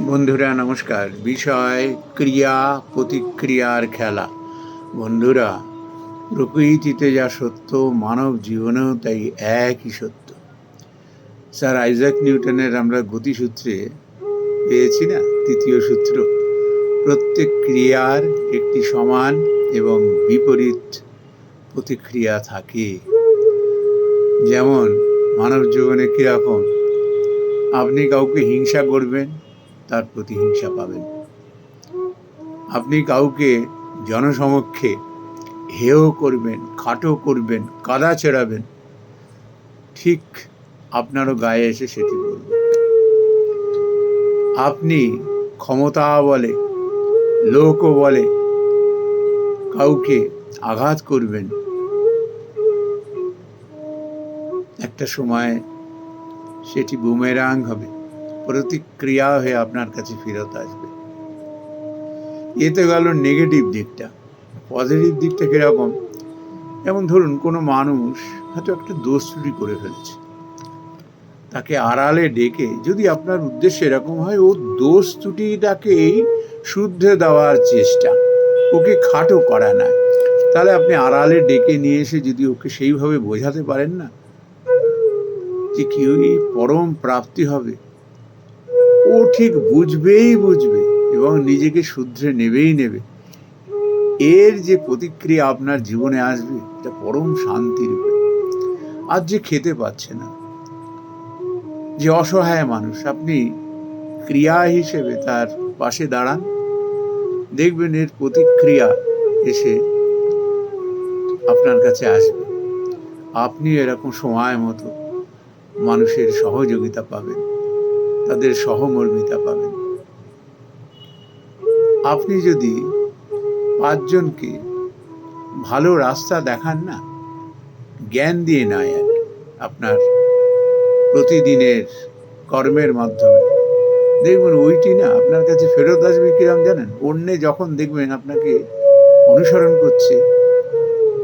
বন্ধুরা, নমস্কার। বিষয়, ক্রিয়া, প্রতিক্রিয়ার খেলা। বন্ধুরা, প্রকৃতিতে যা সত্য, মানব জীবনেও তাই একই সত্য। স্যার আইজাক নিউটনের আমরা গতিসূত্রে পেয়েছি না? তৃতীয় সূত্র। প্রত্যেক ক্রিয়ার একটি সমান এবং বিপরীত প্রতিক্রিয়া থাকে। যেমন, মানব জীবনে কীরকম? আপনি কাউকে হিংসা করবেন তার প্রতিহিংসা পাবেন। আপনি কাউকে জনসমক্ষে হেয় করবেন, খাটো করবেন, কাদা চেড়াবেন ঠিক আপনারও গায়ে এসে সেটি বলবে আপনি ক্ষমতা বলে লোক বলে, কাউকে আঘাত করবেন। একটা সময় সেটি বুমেরাং হবে। প্রতিক্রিয়া হয়ে আপনার কাছে ফেরত আসবে। এতে গেল নেগেটিভ দিকটা পজিটিভ দিকটা কীরকম? যেমন ধরুন, কোনো মানুষ হয়তো একটা দোষ ত্রুটি করে ফেলেছে। তাকে আড়ালে ডেকে যদি আপনার উদ্দেশ্য এরকম হয়, ও দোষ ত্রুটিটাকেই শুদ্ধে দেওয়ার চেষ্টা। ওকে খাটো করা না তাহলে আপনি আড়ালে ডেকে নিয়ে এসে যদি ওকে সেইভাবে বোঝাতে পারেন না, যে কি পরম প্রাপ্তি হবে? ও ঠিক বুঝবেই বুঝবে এবং নিজেকে শুধরে নেবেই নেবে। এর যে প্রতিক্রিয়া আপনার জীবনে আসবে, এটা পরম শান্তি আর যে খেতে পাচ্ছে না, যে অসহায় মানুষ, আপনি ক্রিয়া হিসেবে তার পাশে দাঁড়ান। দেখবেন এর প্রতিক্রিয়া এসে আপনার কাছে আসবে। আপনি এরকম সময় মতো মানুষের সহযোগিতা পাবেন। তাদের সহমর্মিতা পাবেন। আপনি যদি পাঁচজনকে ভালো রাস্তা দেখান না, জ্ঞান দিয়ে নয় আর আপনার প্রতিদিনের কর্মের মাধ্যমে। দেখবেন ওইটি না, আপনার কাছে ফেরত আসবে কিরম জানেন? অন্যে যখন দেখবেন আপনাকে অনুসরণ করছে,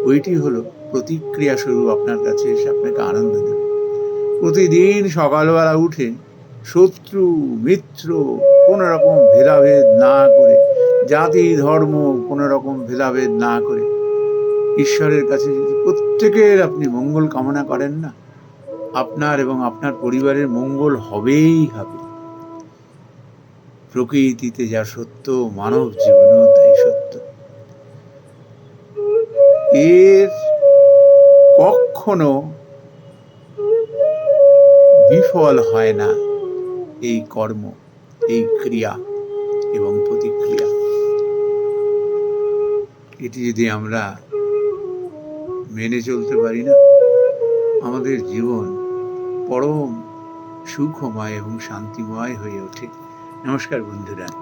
ওইটি হলো প্রতিক্রিয়া স্বরূপ আপনার কাছে এসে আপনাকে আনন্দ দেবে। প্রতিদিন সকালবেলা উঠে শত্রু, মিত্র কোনো রকম ভেদাভেদ না করে, জাতি, ধর্ম কোনো রকম ভেদাভেদ না করে। ঈশ্বরের কাছে যদি প্রত্যেকের আপনি মঙ্গল কামনা করেন না, আপনার এবং আপনার পরিবারের মঙ্গল হবেই হবে। প্রকৃতিতে যা সত্য, মানব জীবনেও তাই সত্য। এর কখনো বিফল হয় না। এই কর্ম, এই ক্রিয়া এবং প্রতিক্রিয়া। এটি যদি আমরা মেনে চলতে পারি না, আমাদের জীবন পরম সুখময় এবং শান্তিময় হয়ে ওঠে। নমস্কার বন্ধুরা।